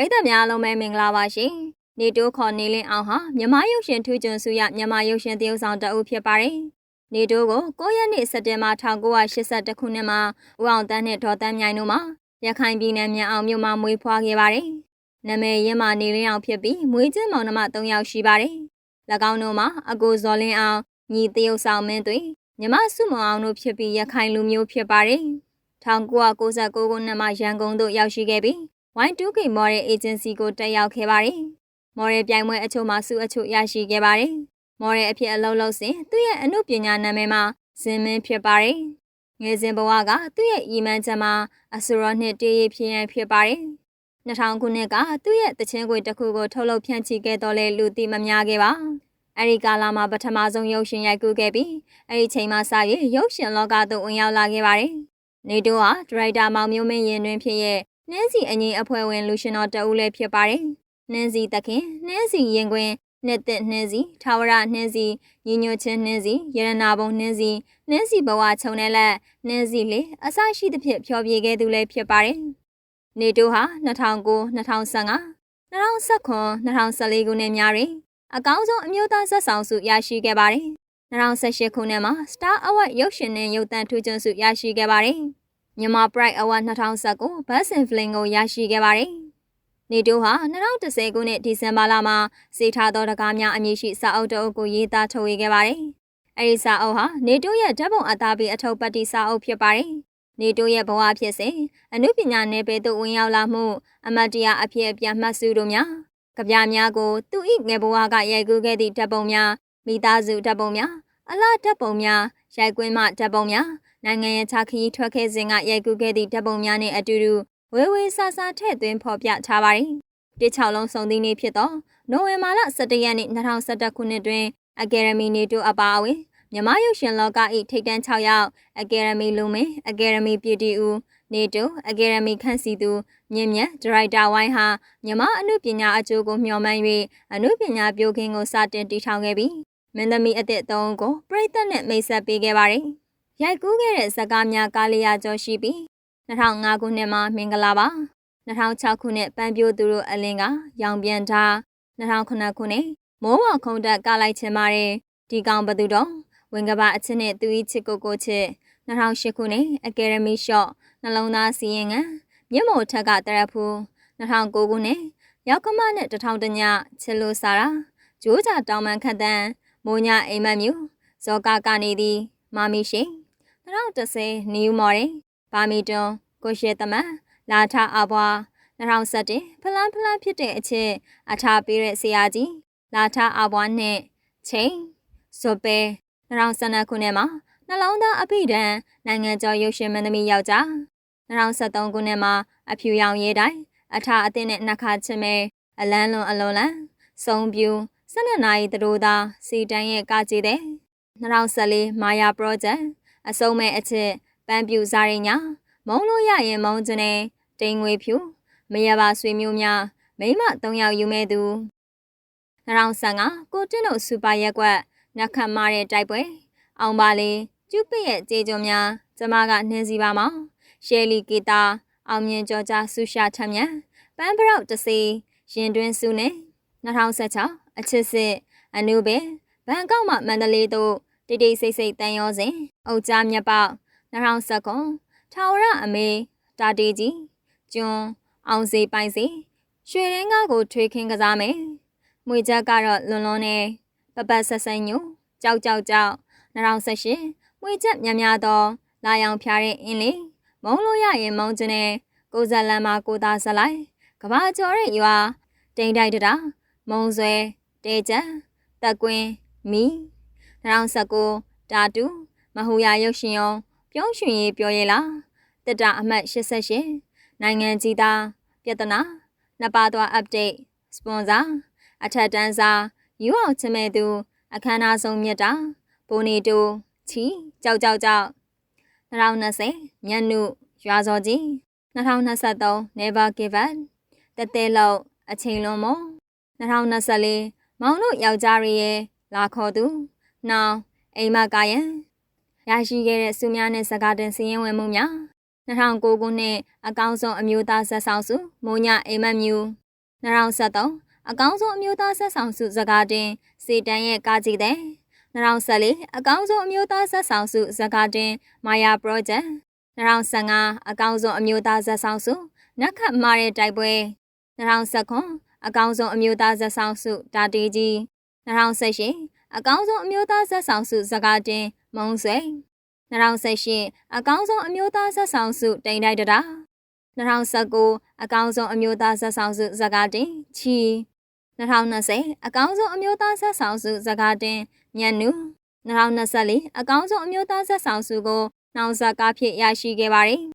ရိသတ်များအားလုံးပဲမင်္ဂလာပါရှင်။နေတိုးခေါ်နေလင်းအောင်ဟာမြန်မာရုပ်ရှင်ထူးချွန်စုရမြန်မာရုပ်ရှင်သရုပ်ဆောင်တအုပ်ဖြစ်ပါတယ်။နေတိုးကို9ရက်နေ့စက်တင်ဘာ1982ခုနှစ်မှာဦးအောင်တန်းနဲ့ဒေါ်တန်းမြိုင်တို့မှရခိုင်ပြည်နယ်မြန်အောင်မြို့မှာမွေးဖွားခဲ့ပါတယ်။နာမည်ရင်းမာနေလင်းအောင်ဖြစ်ပြီးမွေးချင်းမောင်နှမ3ယောက်ရှိပါတယ်။၎င်းတို့မှာအကိုဇော်လင်းအောင်ညီသရုပ်ဆောင်မင်းတွေမြမစုမအောင်တို့ဖြစ်ပြီးရခိုင်လူမျိုးဖြစ်ပါတယ်။1996ခုနှစ်မှာရန်ကုန်သို့ရောက်ရှိခဲ့ပြီး Y2K Model Agency ကိုတက်ရောက်ခဲ့ပါတယ်။ Model ပြိုင်ပွဲအချို့မှာစုအချို့ရရှိခဲ့ပါတယ်။ Model အဖြစ်အလုပ်လုပ်စဉ်သူ့ရဲ့အမှုပညာနာမည်မှာဇင်မင်းဖြစ်ပါတယ်။ငယ်စဉ်ဘဝကသူ့ရဲ့အီမန်ချက်မှာအဆူရောနှစ်တည်ရဖြစ်ရန်ဖြစ်ပါတယ်။2000ခုနှစ်ကသူ့ရဲ့တချင်းခွေတစ်ခုကိုထုတ်လုပ်ဖြန့်ချိခဲ့တော့လေလူသိမများခဲ့ပါ။အဲဒီကာလမှာပထမဆုံးရုပ်ရှင်ရိုက်ကူးခဲ့ပြီးအဲဒီချိန်မှစ၍ရုပ်ရှင်လောကသို့ဝင်ရောက်လာခဲ့ပါတယ်။နေတိုးဟာဒရိုက်တာမောင်မျိုးမင်းရင်တွင်ဖြစ်ရဲ့ နှင်းစီအငိမ့်အဖွဲ့ဝင်လူရှင်တော်တဦးလည်းဖြစ်ပါတယ်။နှင်းစီတခင်နှင်းစီရင်ခွင်နှစ်သက်နှင်းစီထာဝရနှင်းစီညီညွတ်ခြင်းနှင်းစီရတနာဘုံနှင်းစီနှင်းစီဘဝခြုံတဲ့လက်နှင်းစီလေအစရှိသဖြင့်ဖြောပြခဲ့သူလည်းဖြစ်ပါတယ်။နေတိုးဟာ2009 2015 2019 2014ခုနှစ်များတွင်အကောင်းဆုံးအမျိုးသားဇက်ဆောင်ဆုရရှိခဲ့ပါတယ်။2018ခုနှစ်မှာ Star Award ရုပ်ရှင်နဲ့ရုပ်သံထူးချွန်ဆုရရှိခဲ့ပါတယ်။ မြန်မာ Pride Award 2019 Best in Film ကိုရရှိခဲ့ပါတယ်။နေတိုးဟာ2010ခုနှစ်ဒီဇင်ဘာလမှာစေထားသောတကားများအမည်ရှိစာအုပ်တအုပ်ကိုရေးသားထုတ်ဝေခဲ့ပါတယ်။အဲဒီစာအုပ်ဟာနေတိုးရဲ့ဓာတ်ပုံအသားပေးအထုပ်ပတ်တိစာအုပ်ဖြစ်ပါတယ်။နေတိုးရဲ့ဘဝဖြစ်စဉ်အနုပညာနယ်ပယ်သို့ဝင်ရောက်လာမှုအမတ်တရားအဖြစ်အပျက်မှတ်စုတို့များကြပြများကိုသူ၏ငယ်ဘဝကရိုက်ကူးခဲ့သည့်ဓာတ်ပုံများမိသားစုဓာတ်ပုံများအလားဓာတ်ပုံများရိုက်ကွင်းမှဓာတ်ပုံများ နိုင်ငံရဲ့ခြားခရီးထွက်ခဲ့စဉ်ကရိုက်ကူးခဲ့သည့်ဓာတ်ပုံများနဲ့အတူတူဝေဝေဆာဆာထည့်သွင်းဖော်ပြထားပါတယ်။တိချောက်လုံးစုံသီးနေ့ဖြစ်သောနိုဝင်ဘာလ17ရက်နေ့2021ခုနှစ်တွင်အကယ်ဒမီနေတိုအပါအဝင်မြမရုပ်ရှင်လောက၏ထိပ်တန်း6ယောက်အကယ်ဒမီလူမင်းအကယ်ဒမီပြည်တီဦးနေတိုအကယ်ဒမီခန့်စီသူမြင့်မြတ်ဒရိုက်တာဝိုင်းဟာမြမအမှုပညာအကျိုးကိုမျှော်မှန်း၍အမှုပညာပြိုခင်းကိုစတင်တည်ထောင်ခဲ့ပြီးမင်းသမီးအသစ်သုံးကိုပြည်သက်နဲ့မိတ်ဆက်ပေးခဲ့ပါတယ်။ ရိုက်ကူးခဲ့တဲ့ဇာတ်ကားများကားလေးရာကျော်ရှိပြီး2005ခုနှစ်မှာမင်္ဂလာပါ2006ခုနှစ်ပန်းပြိုးသူတို့အလင်းကရောင်ပြန်ထား2009ခုနှစ်မိုးဝခုံတက်ကားလိုက်ချင်ပါတယ်ဒီကောင်ဘသူတော့ဝင်ကပါအချစ်နဲ့သူဤချစ်ကိုကိုချစ်2008ခုနှစ်အကယ်ဒမီရှော့နှလုံးသားစီရင်ငံမြင့်မို့ထက်ကတရဖူ2009ခုနှစ်ရောက်ကမနဲ့တထောင်တညချစ်လို့စားတာဂျိုးကြတောင်မှန်ခတ်တန်းမိုးညအိမ်မက်မြူဇောကာကနေသည်မာမီရှိ 2010 New Morning ဘာမီတွန်ကိုရှေသမန်လာထအဘွား2017ဖလန်းဖလန်းဖြစ်တဲ့အချက်အထားပေးတဲ့ဆရာကြီးလာထအဘွားနဲ့ချိန်ဇိုပဲ2012ခုနှစ်မှာနှလုံးသားအဖိဒံနိုင်ငံကျော်ရုပ်ရှင်မင်းသမီးယောက်ျား2013ခုနှစ်မှာအဖြူရောင်ရေးတိုင်းအထာအသင်းနဲ့နှခါချစ်မဲအလန်းလွန်အလွန်လန်းစုံပြူ12နာရီတရိုးသားစီတန်းရဲ့ကကြည်တဲ့2014မာယာ project အစုံမဲ့အချက်ပန်းပြူစားရညာမုံလို့ရရင်မုံကျနေတိန်ငွေဖြူမရပါဆွေမျိုးများမိမ၃ယောက်ယူမဲ့သူ2015ကိုတွင်းတို့စူပါရက်ကွက်နက်ခတ်မာတဲ့တိုက်ပွဲအောင်ပါလေကျုပ်ပရဲ့ကြေကြုံများကျမကနှင်းစီပါမောင်ရှယ်လီကီတာအောင်မြင်ကြောကြဆူရှာထမ်းမြန်ပန်းပရောက်တစီရင်တွင်းစုနဲ့2016အချစ်စစ်အနုပဲဘန်ကောက်မှမန္တလေးသို့ တိတ်တိတ်ဆိတ်ဆိတ်တန်ရောစဉ်အုတ်ကြားမြက်ပေါက်2019ထာဝရအမေတာတီကြီးကျွန်းအောင်စီပိုင်စီရွှေရင်းကားကိုထွေးခင်းကစားမယ်။မွေချက်ကတော့လွန်လွန်နဲ့ပပတ်ဆက်ဆိုင်ညိုကြောက်ကြောက်ကြောက်2018မွေချက်များများသောလာရောင်ဖျားတဲ့အင်းလေးမုံလို့ရရင်မုံကျနဲ့ကိုဇက်လန်မှာကိုသားဇလိုက်ကဘာကျော်ရဲ့ရွာတိန်တိုက်တတာမုံဆွဲတဲချံတက်ကွင်းမီ 2019တာတူမဟူယာရုပ်ရှင်ရောပြုံးရွှင်ရေးပြောရဲလားတက်တာအမှတ်88နိုင်ငံကြီးသားပြဿနာနှစ်ပါးသွား update စပွန်ဆာအထက်တန်းစာယူအောင်ချမဲ့သူအခမ်းအနားဆုံးမြတ်တာပိုနေတူချီကြောက်ကြောက်ကြောက်2020မြတ်နုရွာစော်ကြီး2023 never give up တတဲလောက်အချိန်လုံးမ2024မောင်တို့ယောက်ျားရဲ့လာခေါ်သူ နောင်အိမ်မကာယံရရှိခဲ့တဲ့စုများနဲ့စကားတင်စည်ရင်ဝင်မှုများ2009ခုနှစ်အကောင်းဆုံးအမျိုးသားဇက်ဆောင်စုမိုးညအိမ်မက်မြူ2023အကောင်းဆုံးအမျိုးသားဆက်ဆောင်စုစကားတင်စေတန်ရဲ့ကာကြီးတဲ့2014အကောင်းဆုံးအမျိုးသားဆက်ဆောင်စုစကားတင်မာယာ project 2015အကောင်းဆုံးအမျိုးသားဆက်ဆောင်စုနက်ခတ်မာတဲ့တိုက်ပွဲ2019အကောင်းဆုံးအမျိုးသားဆက်ဆောင်စုတာတီကြီး2018 အကောင်းဆုံးအမျိုးသားဆက်ဆောင်စုစကားတင်မုံဆွေ2018အကောင်းဆုံးအမျိုးသားဆက်ဆောင်စုတိန်တိုက်တရာ2019အကောင်းဆုံးအမျိုးသားဆက်ဆောင်စုဇကာတင်ချီ2020အကောင်းဆုံးအမျိုးသားဆက်ဆောင်စုဇကာတင်ညံနူ2024အကောင်းဆုံးအမျိုးသားဆက်ဆောင်စုကိုနှောင်စာကားဖြစ်ရရှိခဲ့ပါတယ်